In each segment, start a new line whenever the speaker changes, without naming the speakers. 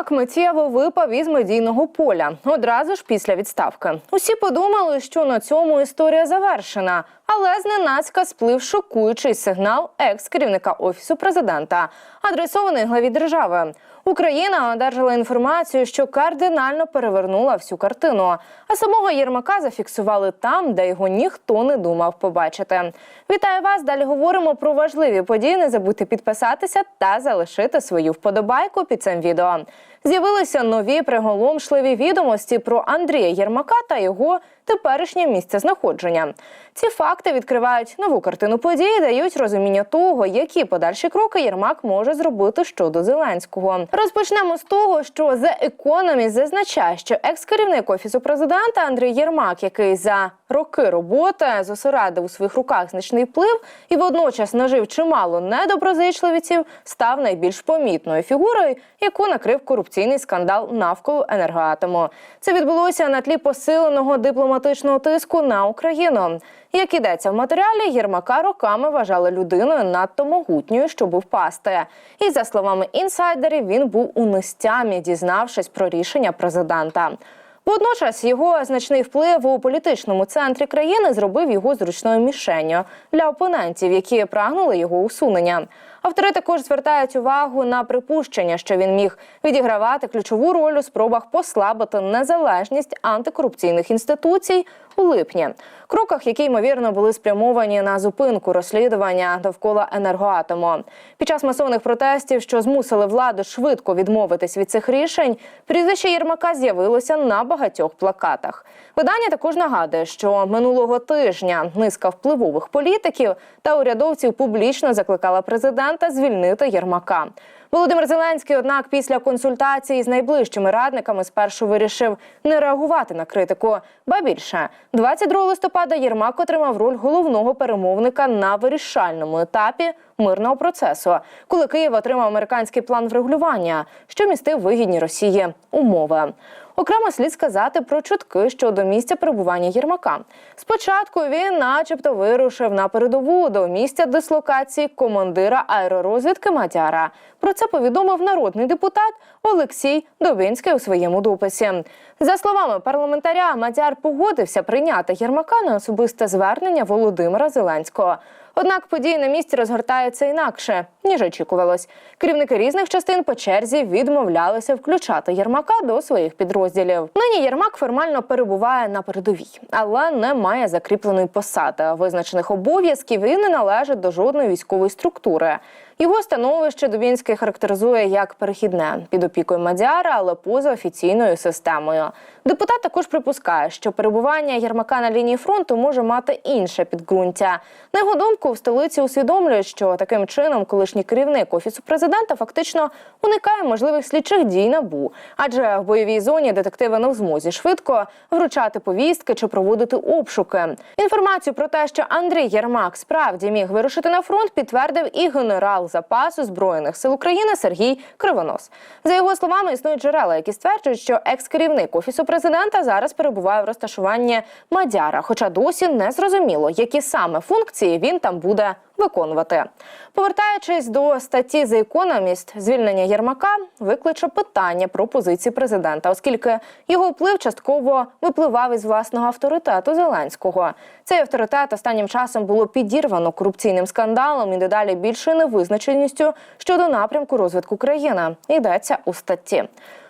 Єрмак миттєво випав із медійного поля одразу ж після відставки. Усі подумали, що на цьому історія завершена, але зненацька сплив шокуючий сигнал екс-керівника офісу президента, адресований главі держави. Україна одержала інформацію, що кардинально перевернула всю картину. А самого Єрмака зафіксували там, де його ніхто не думав побачити. Вітаю вас! Далі говоримо про важливі події. Не забудьте підписатися та залишити свою вподобайку під цим відео. З'явилися нові приголомшливі відомості про Андрія Єрмака та його теперішнє місце знаходження. Ці факти відкривають нову картину подій, дають розуміння того, які подальші кроки Єрмак може зробити щодо Зеленського. Розпочнемо з того, що The Economist зазначає, що екс-керівник офісу президента Андрій Єрмак, який за роки роботи зосередив у своїх руках значний вплив і водночас нажив чимало недоброзичливців, став найбільш помітною фігурою, яку накрив корупційний скандал навколо енергоатому. Це відбулося на тлі посиленого дипломатичного тиску на Україну. Як ідеться в матеріалі, Єрмака роками вважали людиною надто могутньою, щоб впасти. І за словами інсайдерів, він був у нестямі, дізнавшись про рішення президента. Водночас його значний вплив у політичному центрі країни зробив його зручною мішенню для опонентів, які прагнули його усунення. Автори також звертають увагу на припущення, що він міг відігравати ключову роль у спробах послабити незалежність антикорупційних інституцій у липні. Кроках, які ймовірно були спрямовані на зупинку розслідування довкола енергоатому. Під час масовних протестів, що змусили владу швидко відмовитись від цих рішень, прізвище Єрмака з'явилося на багатьох плакатах. Видання також нагадує, що минулого тижня низка впливових політиків та урядовців публічно закликала президента звільнити Єрмака. Володимир Зеленський, однак, після консультації з найближчими радниками спершу вирішив не реагувати на критику. Ба більше 22 листопада Єрмак отримав роль головного перемовника на вирішальному етапі мирного процесу, коли Київ отримав американський план врегулювання, що містив вигідні Росії умови. Окремо слід сказати про чутки щодо місця перебування Єрмака. Спочатку він, начебто, вирушив на передову до місця дислокації командира аеророзвідки Мадяра. Про це повідомив народний депутат Олексій Добінський у своєму дописі. За словами парламентаря, Мадяр погодився прийняти Єрмака на особисте звернення Володимира Зеленського. Однак події на місці розгортаються інакше ніж очікувалось. Керівники різних частин по черзі відмовлялися включати Єрмака до своїх підрозділів. Нині Єрмак формально перебуває на передовій, але не має закріпленої посади. Визначених обов'язків і не належить до жодної військової структури. Його становище Дубінський характеризує як перехідне під опікою Мадяра, але поза офіційною системою. Депутат також припускає, що перебування Єрмака на лінії фронту може мати інше підґрунтя. На його думку, в столиці усвідомлюють, що таким чином колишній керівник офісу президента фактично уникає можливих слідчих дій набу, адже в бойовій зоні детективи не в змозі швидко вручати повістки чи проводити обшуки. Інформацію про те, що Андрій Єрмак справді міг вирушити на фронт, підтвердив і генерал запасу збройних сил України Сергій Кривонос. За його словами, існують джерела, які стверджують, що екс-керівник офісу президента зараз перебуває в розташуванні Мадяра, хоча досі не зрозуміло, які саме функції він там буде виконувати. Повертаючись до статті The Economist, звільнення Єрмака викличе питання про позиції президента, оскільки його вплив частково випливав із власного авторитету Зеленського. Цей авторитет останнім часом було підірвано корупційним скандалом і дедалі більшою невизначеністю щодо напрямку розвитку країни. Йдеться у статті.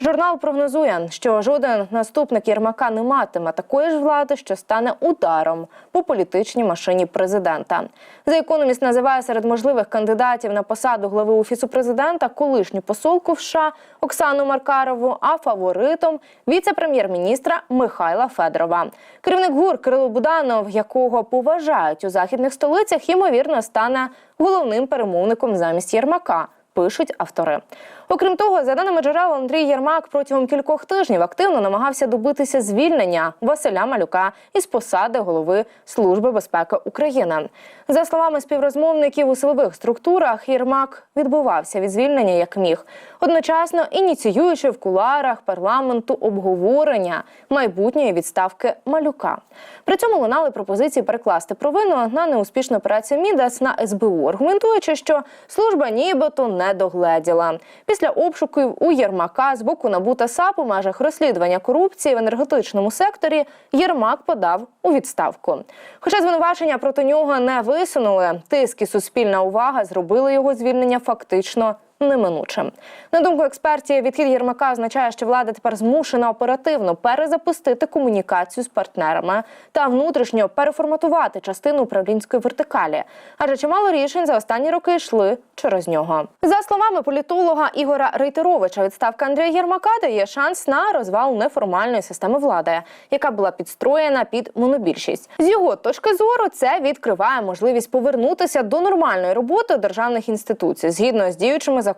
Журнал прогнозує, що жоден наступник Єрмака не матиме такої ж влади, що стане ударом по політичній машині президента. За економіст називає серед можливих кандидатів на посаду глави офісу президента колишню посолку США Оксану Маркарову, а фаворитом віце-прем'єр-міністра Михайла Федорова. Керівник ГУР Кирило Буданов, якого поважають у західних столицях, ймовірно стане головним перемовником замість Єрмака. Пишуть автори. Окрім того, за даними джерел, Андрій Єрмак протягом кількох тижнів активно намагався добитися звільнення Василя Малюка із посади голови Служби безпеки України. За словами співрозмовників у силових структурах, Єрмак відбувався від звільнення як міг, одночасно ініціюючи в куларах парламенту обговорення майбутньої відставки Малюка. При цьому лунали пропозиції перекласти провину на неуспішну операцію Мідас на СБУ, аргументуючи, що служба нібито не догледіла. Після обшуків у Єрмака з боку НАБУ та САП у межах розслідування корупції в енергетичному секторі Єрмак подав у відставку. Хоча звинувачення проти нього не висунули, тиск і суспільна увага зробили його звільнення фактично неминучим. На думку експертів, відхід Єрмака означає, що влада тепер змушена оперативно перезапустити комунікацію з партнерами та внутрішньо переформатувати частину управлінської вертикалі. Адже чимало рішень за останні роки йшли через нього. За словами політолога Ігора Рейтеровича, відставка Андрія Єрмака дає шанс на розвал неформальної системи влади, яка була підстроєна під монобільшість. З його точки зору, це відкриває можливість повернутися до нормальної роботи державних інституцій згідно з діючими законами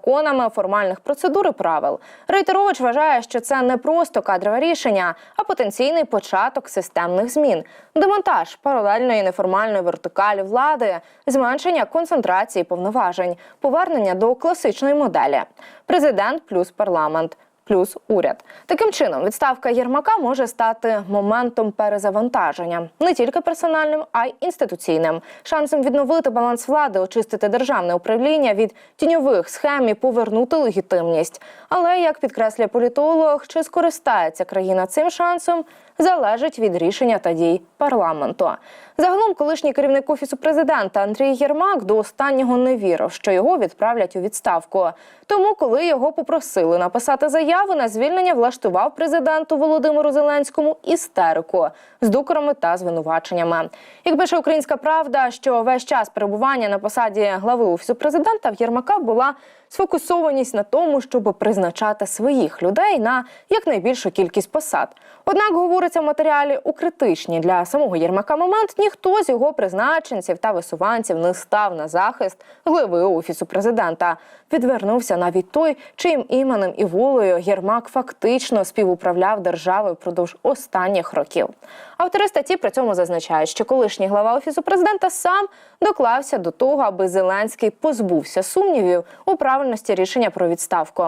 формальних процедур і правил. Рейтерович вважає, що це не просто кадрове рішення, а потенційний початок системних змін, демонтаж паралельної неформальної вертикалі влади, зменшення концентрації повноважень, повернення до класичної моделі: президент плюс парламент. Плюс уряд. Таким чином відставка Єрмака може стати моментом перезавантаження. Не тільки персональним, а й інституційним, шансом відновити баланс влади, очистити державне управління від тіньових схем і повернути легітимність. Але як підкреслює політолог, чи скористається країна цим шансом, залежить від рішення та дій парламенту. Загалом, колишній керівник офісу президента Андрій Єрмак до останнього не вірив, що його відправлять у відставку. Тому, коли його попросили написати заяву на звільнення, влаштував президенту Володимиру Зеленському істерику з дукорами та звинуваченнями. Як пише українська правда, що весь час перебування на посаді глави офісу президента в Єрмака була сфокусованість на тому, щоб призначати своїх людей на якнайбільшу кількість посад. Однак говориться в матеріалі у критичні для самого Єрмака момент. Ніхто з його призначенців та висуванців не став на захист глави офісу президента. Відвернувся навіть той, чиїм іменем і волею Єрмак фактично співуправляв державою впродовж останніх років. Автори статті при цьому зазначають, що колишній глава офісу президента сам доклався до того, аби Зеленський позбувся сумнівів у правильності рішення про відставку.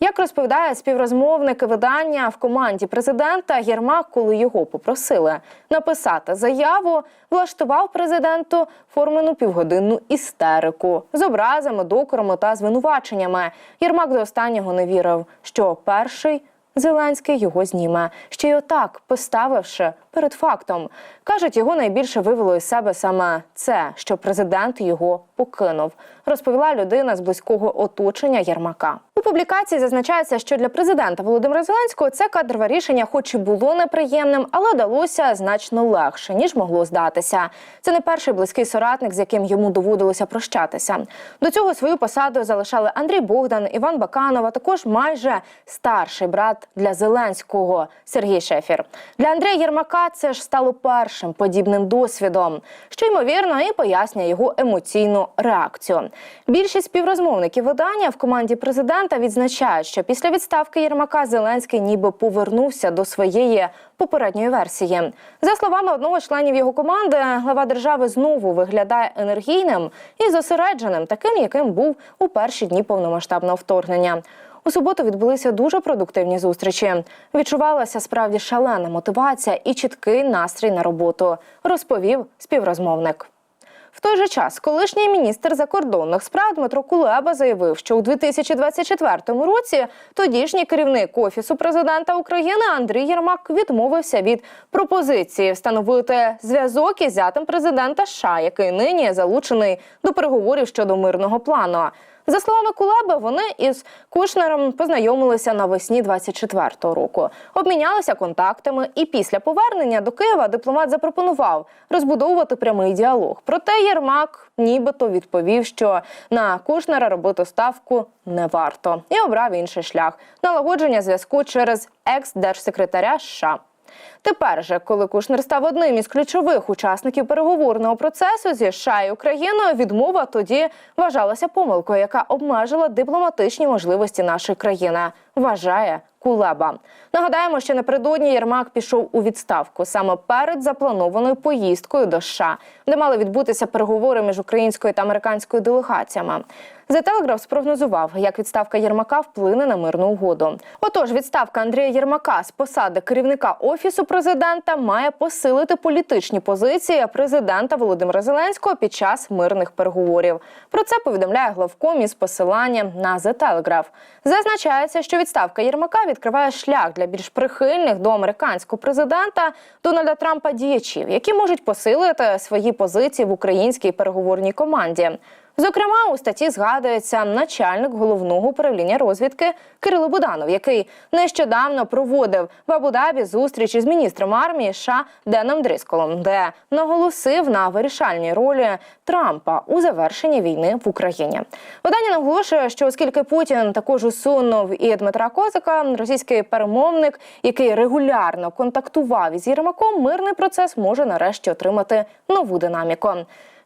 Як розповідає співрозмовники видання в команді президента, Єрмак, коли його попросили написати заяву, влаштував президенту формену півгодинну істерику з образами, докорами та звинуваченнями. Єрмак до останнього не вірив, що перший. Зеленський його зніме, ще й отак поставивши перед фактом. кажуть, його найбільше вивело із себе саме це, що президент його покинув, розповіла людина з близького оточення Єрмака. У публікації зазначається, що для президента Володимира Зеленського це кадрове рішення, хоч і було неприємним, але далося значно легше ніж могло здатися. Це не перший близький соратник, з яким йому доводилося прощатися. До цього свою посаду залишали Андрій Богдан, Іван Баканов, а також майже старший брат для Зеленського Сергій Шефір. Для Андрія Єрмака це ж стало першим подібним досвідом, що ймовірно і пояснює його емоційну реакцію. Більшість співрозмовників видання в команді президента відзначають, що після відставки Єрмака Зеленський ніби повернувся до своєї попередньої версії. За словами одного з членів його команди, глава держави знову виглядає енергійним і зосередженим, таким, яким був у перші дні повномасштабного вторгнення. У суботу відбулися дуже продуктивні зустрічі. Відчувалася справді шалена мотивація і чіткий настрій на роботу, розповів співрозмовник. В той же час колишній міністр закордонних справ Дмитро Кулеба заявив, що у 2024 році тодішній керівник офісу президента України Андрій Єрмак відмовився від пропозиції встановити зв'язок із зятем президента США, який нині залучений до переговорів щодо мирного плану. За словами Кулеби, вони із Кушнером познайомилися навесні 24-го року, обмінялися контактами, і після повернення до Києва дипломат запропонував розбудовувати прямий діалог. Проте Єрмак нібито відповів, що на Кушнера робити ставку не варто, і обрав інший шлях налагодження зв'язку через екс-держсекретаря США. Тепер же, коли Кушнер став одним із ключових учасників переговорного процесу зі США і Україною, відмова тоді вважалася помилкою, яка обмежила дипломатичні можливості нашої країни. Вважає Кулеба. Нагадаємо, що напередодні Єрмак пішов у відставку саме перед запланованою поїздкою до США, де мали відбутися переговори між українською та американською делегаціями. The Telegraph спрогнозував, як відставка Єрмака вплине на мирну угоду. Отож, відставка Андрія Єрмака з посади керівника офісу президента має посилити політичні позиції президента Володимира Зеленського під час мирних переговорів. Про це повідомляє главком із посиланням на The Telegraph. Зазначається, що відставка Єрмака відкриває шлях для більш прихильних до американського президента Дональда Трампа діячів, які можуть посилити свої позиції в українській переговорній команді. Зокрема, у статті згадується начальник головного управління розвідки Кирило Буданов, який нещодавно проводив в Абу-Дабі зустріч із міністром армії США Деном Дрисколом, де наголосив на вирішальній ролі Трампа у завершенні війни в Україні. Видання наголошує, що оскільки Путін також усунув і Дмитра Козака, російський перемовник, який регулярно контактував із Єрмаком, мирний процес може нарешті отримати нову динаміку.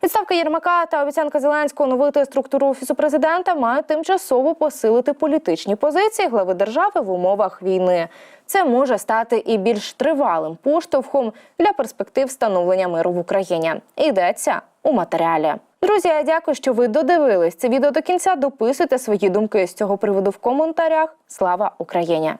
Відставка Єрмака та обіцянка Зеленського оновити структуру офісу президента мають тимчасово посилити політичні позиції глави держави в умовах війни. Це може стати і більш тривалим поштовхом для перспектив встановлення миру в Україні. Йдеться у матеріалі. Друзі, я дякую, що ви додивились це відео до кінця. Дописуйте свої думки з цього приводу в коментарях. Слава Україні!